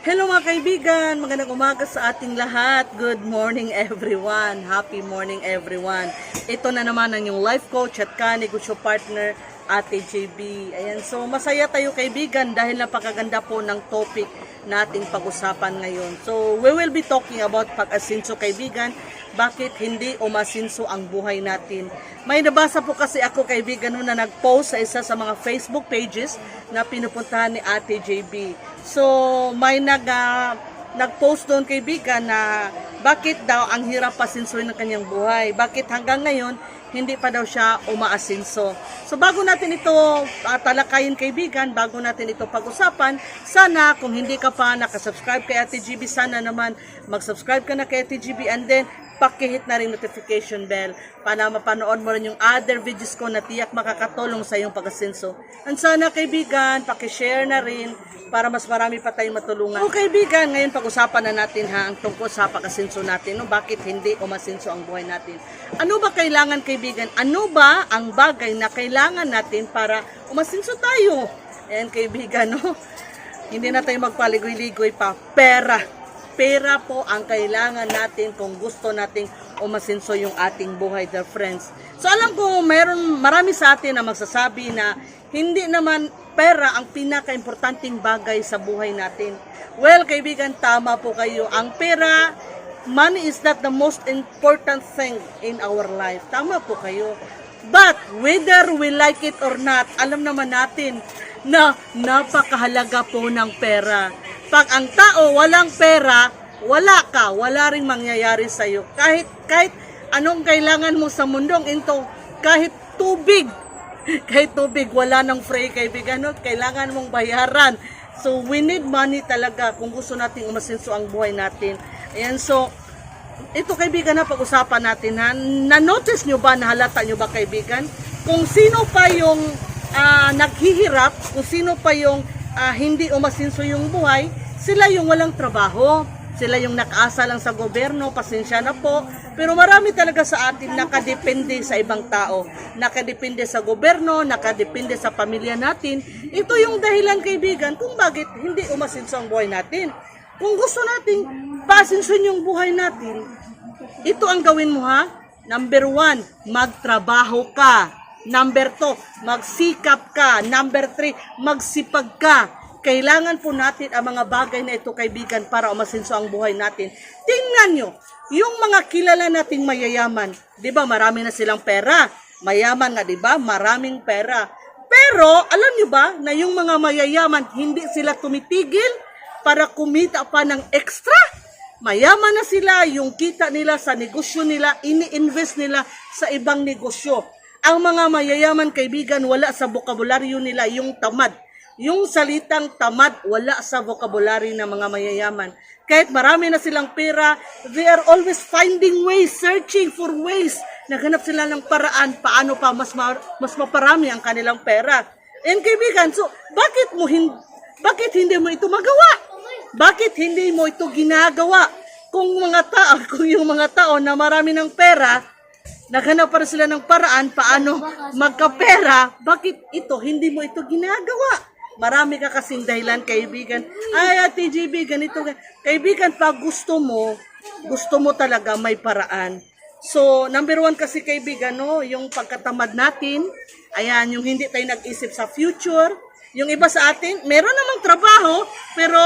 Hello mga kaibigan, magandang umaga sa ating lahat. Good morning everyone. Happy morning everyone. Ito na naman ang yung life coach at ka-negosyo partner, Ate JB. Ayan, so masaya tayo kaibigan dahil napakaganda po ng topic nating pag-usapan ngayon. So we will be talking about pag-asinso kaibigan. Bakit hindi umasinso ang buhay natin? May nabasa po kasi ako kaibigan na nag-post sa isa sa mga Facebook pages na pinupuntahan ni Ate JB. So may nag ah, nag-post doon kaibigan na bakit daw ang hirap pasinsuin ng kanyang buhay. Bakit hanggang ngayon hindi pa daw siya umaasinso. So bago natin ito ah, talakayin kaibigan, bago natin ito pag-usapan, sana kung hindi ka pa nakasubscribe kay Ate GB, sana naman mag-subscribe ka na kay Ate GB and then pakihit na rin notification bell para mapanood mo rin yung other videos ko na tiyak makakatulong sa iyong pag-asinso. And sana kaibigan, pakishare na rin para mas marami pa tayong matulungan. So kaibigan, ngayon pag-usapan na natin ha ang tungkol sa pag-asinso natin. No? Bakit hindi umasinso ang buhay natin? Ano ba kailangan kaibigan? Ano ba ang bagay na kailangan natin para umasinso tayo? Ayan kaibigan, no? Hindi na tayo magpaligoy-ligoy pa. Pera pera po ang kailangan natin kung gusto nating umasinso yung ating buhay, dear friends. So alam ko, mayroon marami sa atin na magsasabi na hindi naman pera ang pinaka-importanting bagay sa buhay natin. Well, kaibigan, tama po kayo. Ang pera, money is not the most important thing in our life. Tama po kayo. But whether we like it or not, alam naman natin na napakahalaga po ng pera. Pag ang tao walang pera, wala ka, wala ring mangyayari sa iyo. Kahit kahit anong kailangan mo sa mundong ito, kahit tubig, kahit tubig wala nang free kaibigan, no? kailangan mong bayaran. So we need money talaga kung gusto nating umasenso ang buhay natin. Ayan, so ito kaibigan na pag-usapan natin ha. Na-notice nyo ba, nahalata nyo ba kaibigan? Kung sino pa yung ah, naghihirap, kung sino pa yung ah, hindi umasinso yung buhay, sila yung walang trabaho. Sila yung nakaasa lang sa gobyerno, pasensya na po. Pero marami talaga sa atin nakadepende sa ibang tao. Nakadepende sa gobyerno, nakadepende sa pamilya natin. Ito yung dahilan kaibigan kung bakit hindi umasinso ang buhay natin. Kung gusto nating pasinsun yung buhay natin, ito ang gawin mo ha. Number one, magtrabaho ka. Number two, magsikap ka. Number three, magsipag ka. Kailangan po natin ang mga bagay na ito, kaibigan, para umasinso ang buhay natin. Tingnan nyo, yung mga kilala nating mayayaman, di ba marami na silang pera? Mayaman nga, di ba? Maraming pera. Pero, alam nyo ba, na yung mga mayayaman, hindi sila tumitigil para kumita pa ng extra? Mayaman na sila, yung kita nila sa negosyo nila, ini-invest nila sa ibang negosyo. Ang mga mayayaman kaibigan, wala sa bokabularyo nila yung tamad. Yung salitang tamad, wala sa vocabulary ng mga mayayaman. Kahit marami na silang pera, they are always finding ways, searching for ways. Naghanap sila ng paraan, paano pa mas, ma- mas maparami ang kanilang pera. And kaibigan, so bakit mo hin- bakit hindi mo ito magawa? Bakit hindi mo ito ginagawa? Kung mga tao, kung yung mga tao na marami ng pera, naghanap para sila ng paraan paano magkapera, bakit ito hindi mo ito ginagawa? Marami ka kasing dahilan, kaibigan. Ay, Ate GB, ganito. gan- Kaibigan, pag gusto mo, gusto mo talaga may paraan. So, number one kasi kaibigan, no, yung pagkatamad natin, ayan, yung hindi tayo nag-isip sa future, yung iba sa atin, meron namang trabaho, pero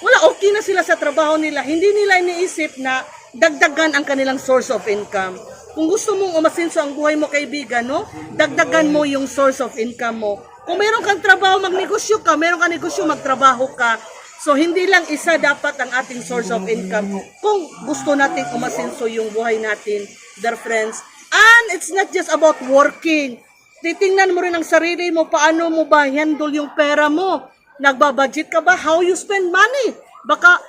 wala, okay na sila sa trabaho nila. Hindi nila iniisip na dagdagan ang kanilang source of income. Kung gusto mong umasinso ang buhay mo, kaibigan, no, dagdagan mo yung source of income mo. Kung meron kang trabaho, magnegosyo ka. Meron kang negosyo, magtrabaho ka. So, hindi lang isa dapat ang ating source of income kung gusto nating umasinso yung buhay natin, dear friends. And it's not just about working. Titingnan mo rin ang sarili mo, paano mo ba handle yung pera mo. Nagbabudget ka ba? How you spend money? Baka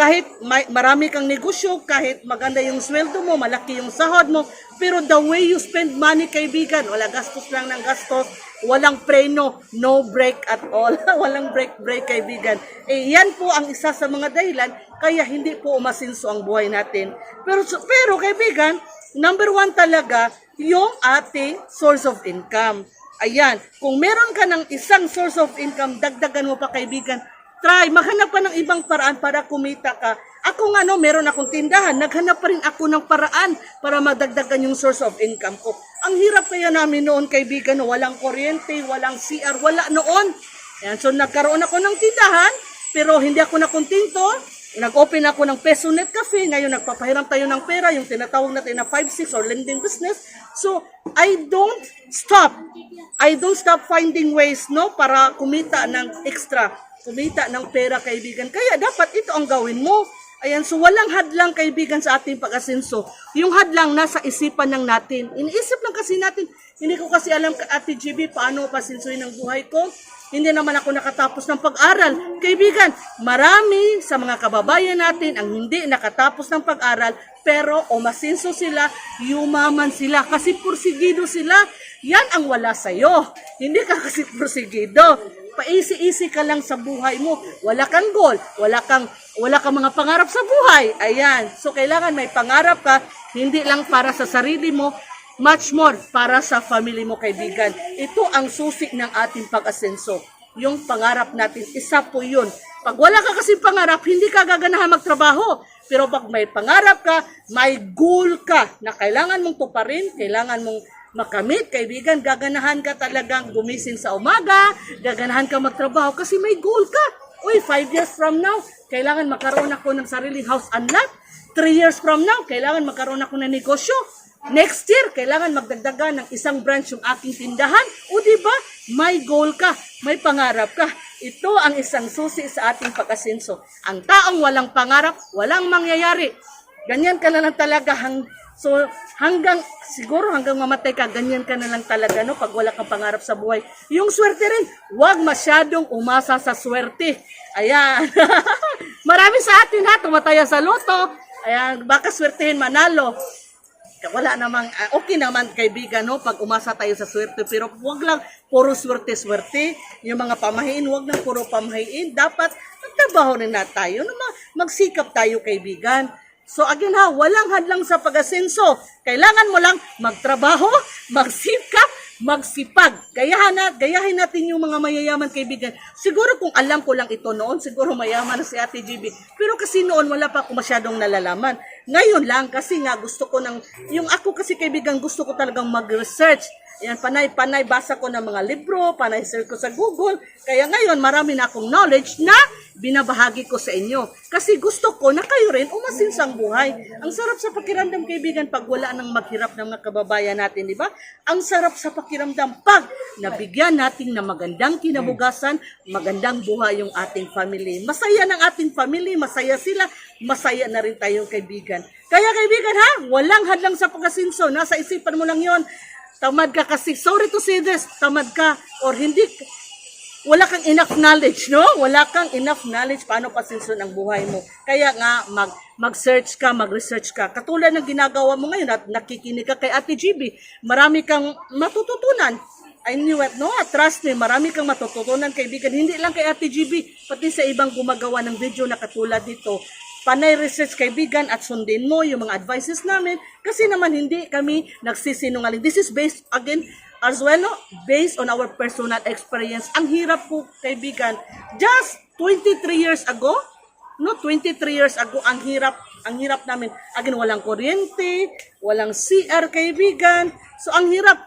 kahit may, marami kang negosyo, kahit maganda yung sweldo mo, malaki yung sahod mo, pero the way you spend money, kaibigan, wala gastos lang ng gastos, walang preno, no break at all. walang break-break, kaibigan. Eh, yan po ang isa sa mga dahilan, kaya hindi po umasinso ang buhay natin. Pero, pero kaibigan, number one talaga, yung ating source of income. Ayan, kung meron ka ng isang source of income, dagdagan mo pa kaibigan, try, maghanap ka ng ibang paraan para kumita ka. Ako nga no, meron akong tindahan, naghanap pa rin ako ng paraan para madagdagan yung source of income ko. Ang hirap kaya namin noon, kaibigan, no, walang kuryente, walang CR, wala noon. Yan, so nagkaroon ako ng tindahan, pero hindi ako nakontinto. Nag-open ako ng Pesonet Cafe. Ngayon, nagpapahiram tayo ng pera, yung tinatawag natin na 5-6 or lending business. So, I don't stop. I don't stop finding ways, no, para kumita ng extra. Kumita ng pera, kaibigan. Kaya dapat ito ang gawin mo. Ayan, so walang hadlang kaibigan sa ating pag-asenso. Yung hadlang nasa isipan lang natin. Iniisip lang kasi natin, hindi ko kasi alam ka Ate GB paano pasinsuin ang buhay ko. Hindi naman ako nakatapos ng pag-aral. Kaibigan, marami sa mga kababayan natin ang hindi nakatapos ng pag-aral pero umasinso sila, yumaman sila kasi pursigido sila. Yan ang wala sa'yo. Hindi ka kasi pursigido. Paisi-isi ka lang sa buhay mo. Wala kang goal, wala kang wala kang mga pangarap sa buhay. Ayan. So kailangan may pangarap ka, hindi lang para sa sarili mo, much more para sa family mo kaibigan. Ito ang susi ng ating pag-asenso. Yung pangarap natin, isa po yun. Pag wala ka kasi pangarap, hindi ka gaganahan magtrabaho. Pero pag may pangarap ka, may goal ka na kailangan mong tuparin, kailangan mong makamit, kaibigan, gaganahan ka talagang gumising sa umaga, gaganahan ka magtrabaho kasi may goal ka. Uy, five years from now, kailangan magkaroon ako ng sariling house and lot. Three years from now, kailangan magkaroon ako ng negosyo. Next year, kailangan magdagdagan ng isang branch yung aking tindahan. O di ba? May goal ka, may pangarap ka. Ito ang isang susi sa ating pag-asenso. Ang taong walang pangarap, walang mangyayari. Ganyan ka na lang talaga hang So, hanggang, siguro hanggang mamatay ka, ganyan ka na lang talaga, no? Pag wala kang pangarap sa buhay. Yung swerte rin, huwag masyadong umasa sa swerte. Ayan. Marami sa atin ha, tumataya sa loto. Ayan, baka swertehin manalo. Wala namang, ah, okay naman kaibigan, no? Pag umasa tayo sa swerte. Pero huwag lang puro swerte-swerte. Yung mga pamahiin, huwag lang puro pamahiin. Dapat, magtrabaho rin na tayo. No? Ma- Magsikap tayo kaibigan. So again ha, walang hadlang sa pag-asenso. Kailangan mo lang magtrabaho, magsikap, magsipag. Gayahan na, gayahin natin yung mga mayayaman kaibigan. Siguro kung alam ko lang ito noon, siguro mayaman na si Ate GB. Pero kasi noon wala pa ako masyadong nalalaman. Ngayon lang kasi nga gusto ko ng, yung ako kasi kaibigan gusto ko talagang mag-research. Yan, panay-panay basa ko ng mga libro, panay search ko sa Google. Kaya ngayon, marami na akong knowledge na binabahagi ko sa inyo. Kasi gusto ko na kayo rin umasinsang buhay. Ang sarap sa pakiramdam, kaibigan, pag wala nang maghirap ng mga kababayan natin, di ba? Ang sarap sa pakiramdam pag nabigyan natin ng magandang kinabugasan, magandang buhay yung ating family. Masaya ng ating family, masaya sila, masaya na rin tayong kaibigan. Kaya kaibigan ha, walang hadlang sa pagkasinso. Nasa isipan mo lang yon tamad ka kasi, sorry to say this, tamad ka or hindi, wala kang enough knowledge, no? Wala kang enough knowledge paano pasinsun ang buhay mo. Kaya nga, mag, mag-search ka, mag-research ka. Katulad ng ginagawa mo ngayon at nakikinig ka kay Ate GB, marami kang matututunan. I knew it, no? Trust me, marami kang matututunan, kaibigan. Hindi lang kay Ate GB, pati sa ibang gumagawa ng video na katulad dito panay research kaibigan at sundin mo yung mga advices namin kasi naman hindi kami nagsisinungaling. This is based again as well no based on our personal experience. Ang hirap po kaibigan. Just 23 years ago, no 23 years ago ang hirap ang hirap namin. Again walang kuryente, walang CR kaibigan. So ang hirap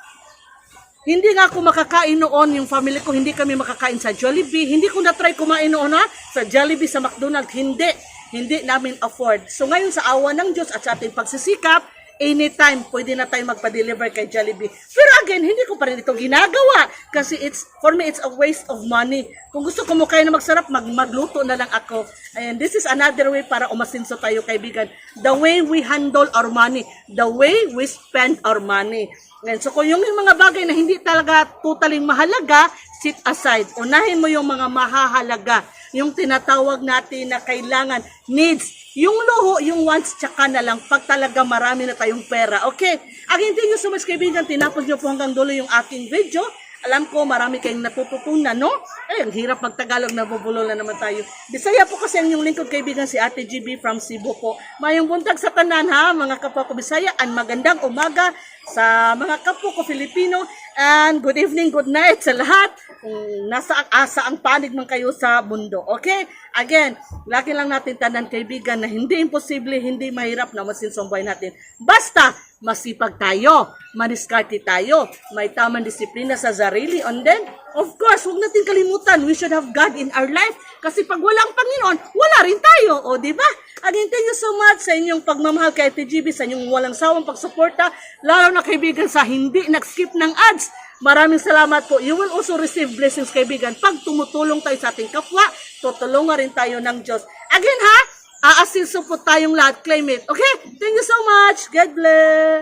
hindi nga ako makakain noon, yung family ko, hindi kami makakain sa Jollibee. Hindi ko na-try kumain noon ha, sa Jollibee, sa McDonald's. Hindi hindi namin afford. So ngayon sa awa ng Diyos at sa ating pagsisikap, anytime pwede na tayo magpa-deliver kay Jollibee. Pero again, hindi ko pa rin ito ginagawa kasi it's for me it's a waste of money. Kung gusto ko kayo na magsarap, mag magluto na lang ako. And this is another way para umasinso tayo kaibigan. The way we handle our money, the way we spend our money. And so kung yung, yung mga bagay na hindi talaga totaling mahalaga, sit aside. Unahin mo yung mga mahahalaga yung tinatawag natin na kailangan, needs, yung luho, yung wants, tsaka na lang pag talaga marami na tayong pera. Okay? Again, thank you so much kaibigan. Tinapos niyo po hanggang dulo yung aking video. Alam ko, marami kayong natututunan, no? Eh, ang hirap magtagalog, nabubulo na naman tayo. Bisaya po kasi ang yung lingkod kaibigan si Ate GB from Cebu po. Mayong buntag sa tanan ha, mga kapwa ko Bisaya, and magandang umaga sa mga kapwa ko Filipino, and good evening, good night sa lahat. Kung nasa asa ang panig man kayo sa mundo. Okay? Again, lagi lang natin tanan kaibigan na hindi imposible, hindi mahirap na masinso ang buhay natin. Basta, masipag tayo, maniskarte tayo, may tamang disiplina sa sarili, and then, of course, huwag natin kalimutan, we should have God in our life. Kasi pag wala ang Panginoon, wala rin tayo. O, di ba? Again, thank you so much sa inyong pagmamahal kay TGB, sa inyong walang sawang pagsuporta, lalo na kaibigan sa hindi nag-skip ng ads. Maraming salamat po. You will also receive blessings, kaibigan. Pag tumutulong tayo sa ating kapwa, tutulungan rin tayo ng Diyos. Again, ha? Aasiso po tayong lahat. Claim it. Okay? Thank you so much. God bless.